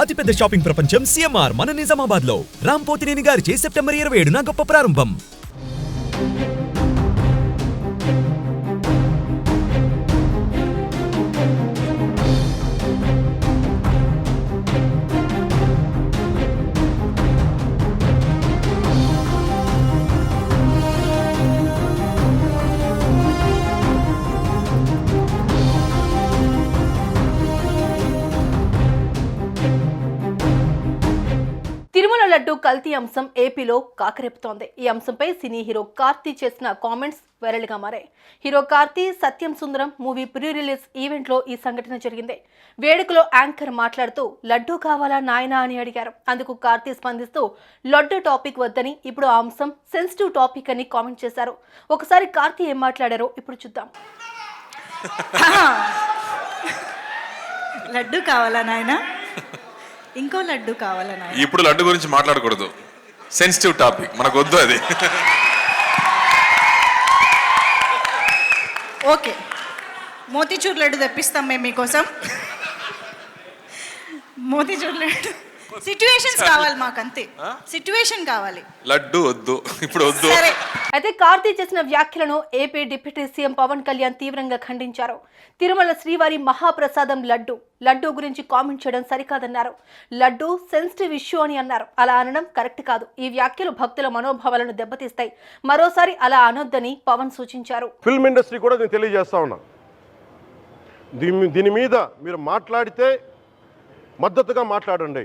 అతిపెద్ద షాపింగ్ ప్రపంచం సిఎంఆర్ మన నిజామాబాద్లో రామ్ పోతినేని గారిచే సెప్టెంబర్ ఇరవై ఏడున గొప్ప ప్రారంభం. లడ్డు కల్తీ అంశం ఏపీలో కాకరేపుతోంది. ఈ అంశంపై సినీ హీరో కార్తీ చేసిన కామెంట్స్ వైరల్గా మారాయి. Hero Karthi Satyam Sundaram movie pre release ఈవెంట్లో ఈ సంఘటన జరిగింది. వేడుకలో యాంకర్ మాట్లాడుతూ లడ్డు కావాలా నాయనా అని అడిగారు. అందుకు కార్తీ స్పందిస్తూ లడ్డు టాపిక్ వద్దని ఇప్పుడు ఆ అంశం సెన్సిటివ్ టాపిక్ అని కామెంట్ చేశారు. ఒకసారి కార్తీ ఏం మాట్లాడారో ఇప్పుడు చూద్దాం. లడ్డు కావాలా నాయనా? ఇంకో లడ్డు కావాలా నాయన ఇప్పుడు లడ్డు గురించి మాట్లాడకూడదు. సెన్సిటివ్ టాపిక్ మనకు వద్దు అది. ఓకే. మోతీచూర్ లడ్డు తెప్పిస్తాం మేము మీకోసం. మోతీచూర్ లడ్డు సిచ్యువేషన్స్ కావాలి మాకు అంతే సిచ్యువేషన్ కావాలి. లడ్డు వద్దు. ఇప్పుడు వద్దు. సరే. అయితే కార్తీ చేసిన వ్యాఖ్యలను AP deputy CM Pawan Kalyan తీవ్రంగా ఖండించారు. తిరుమల శ్రీవారి మహాప్రసాదం లడ్డు. లడ్డు గురించి కామెంట్ చేయడం సరికాదన్నారు. లడ్డు సెన్సిటివ్ ఇష్యూ అని అన్నారు. అలా అనడం కరెక్ట్ కాదు. ఈ వ్యాఖ్యలు భక్తుల మనోభావాలను దెబ్బతీస్తాయి. మరోసారి అలా అనొద్దని పవన్ సూచించారు. ఫిల్మ్ ఇండస్ట్రీ కూడా నేను తెలియజేస్తా ఉన్నా. దీని దీని మీద మీరు మాట్లాడితే మద్దతుగా మాట్లాడండి.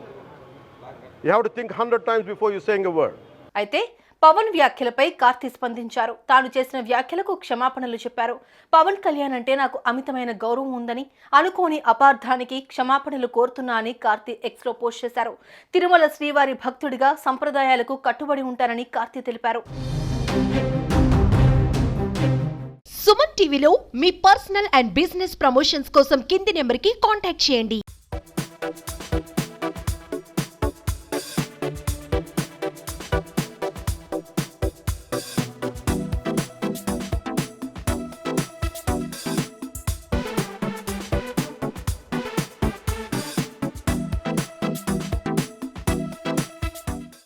you have to think hundred times before you saying a word. అయితే పవన్ వ్యాఖ్యలపై కార్తీ స్పందించారు. తాను చేసిన వ్యాఖ్యలకు క్షమాపణలు చెప్పారు. పవన్ కళ్యాణ్ అంటే నాకు అమితమైన గౌరవం ఉందని అనుకోని అపార్థానికి క్షమాపణలు కోరుతున్నా అని కార్తీ ఎక్స్లో పోస్ట్ చేశారు. తిరుమల శ్రీవారి భక్తుడిగా సంప్రదాయాలకు కట్టుబడి ఉంటారని కార్తీ తెలిపారు. సుమన్ టీవీలో మీ పర్సనల్ అండ్ బిజినెస్ ప్రమోషన్స్ కోసం కింది నెంబర్కి కాంటాక్ట్ చేయండి.